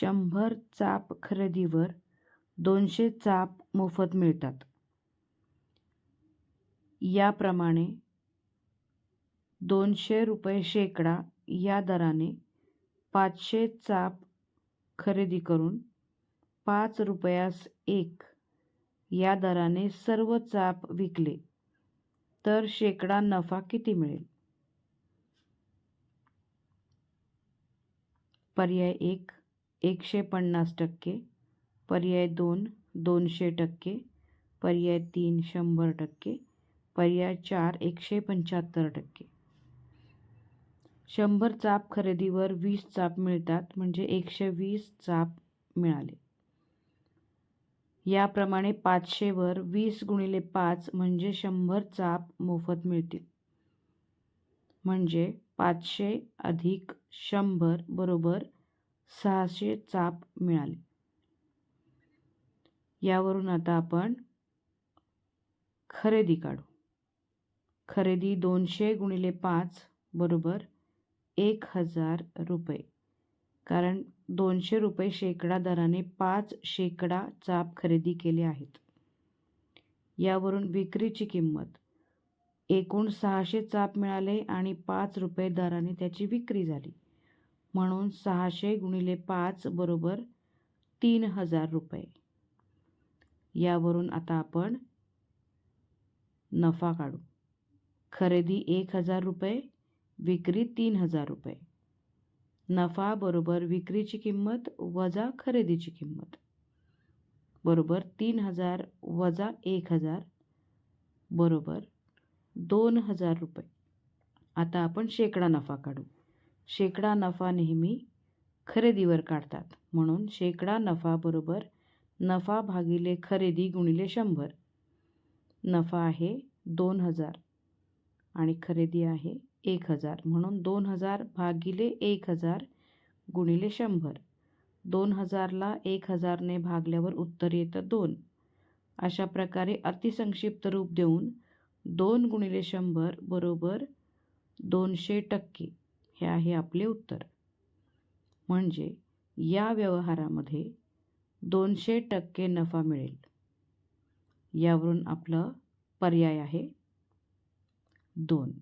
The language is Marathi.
शंभर चाप खरेदीवर दोनशे चाप मोफत मिळतात. याप्रमाणे दोनशे रुपये शेकडा या दराने पाचशे चाप खरेदी करून पाच रुपयास एक या दराने सर्व चाप विकले तर शेकडा नफा किती मिळेल? पर्याय एक एकशे पन्नास टक्के पर्याय दोन दोनशे टक्के पर्याय तीन शंभर टक्के पर्याय चार एकशे पंच्याहत्तर टक्के. शंभर चाप खरेदीवर वीस चाप मिळतात म्हणजे एकशे वीस चाप मिळाले. याप्रमाणे पाचशेवर वीस गुणिले पाच म्हणजे शंभर चाप मोफत मिळतील. म्हणजे पाचशे अधिक शंभर बरोबर सहाशे चाप मिळाले. यावरून आता आपण खरेदी काढू. खरेदी दोनशे गुणिले पाच बरोबर एक हजार रुपये. कारण दोनशे रुपये शेकडा दराने पाच शेकडा चाप खरेदी केले आहेत. यावरून विक्रीची किंमत एकूण सहाशे चाप मिळाले आणि पाच रुपये दराने त्याची विक्री झाली. म्हणून सहाशे गुणिले पाच बरोबर तीन हजार रुपये. यावरून आता आपण नफा काढू. खरेदी एक हजार रुपये विक्री तीन हजार रुपये. नफा बरोबर विक्रीची किंमत वजा खरेदीची किंमत. बरोबर तीन हजार वजा एक हजार बरोबर दोन हजार रुपये. आता आपण शेकडा नफा काढू. शेकडा नफा नेहमी खरेदीवर काढतात. म्हणून शेकडा नफा बरोबर नफा भागिले खरेदी गुणिले शंभर. नफा आहे दोन हजार आणि खरेदी आहे एक हजार. म्हणून दोन हजार भागिले एक हजार गुणिले शंभर. दोन हजारला एक हजारने भागल्यावर उत्तर येतं दोन. अशा प्रकारे अतिसंक्षिप्त रूप देऊन दोन गुणिले शंभर बरोबर दोनशे टक्के. हे आहे आपले उत्तर. म्हणजे या व्यवहारामध्ये दोनशे टक्के नफा मिळेल. यावरून आपलं पर्याय आहे दोन.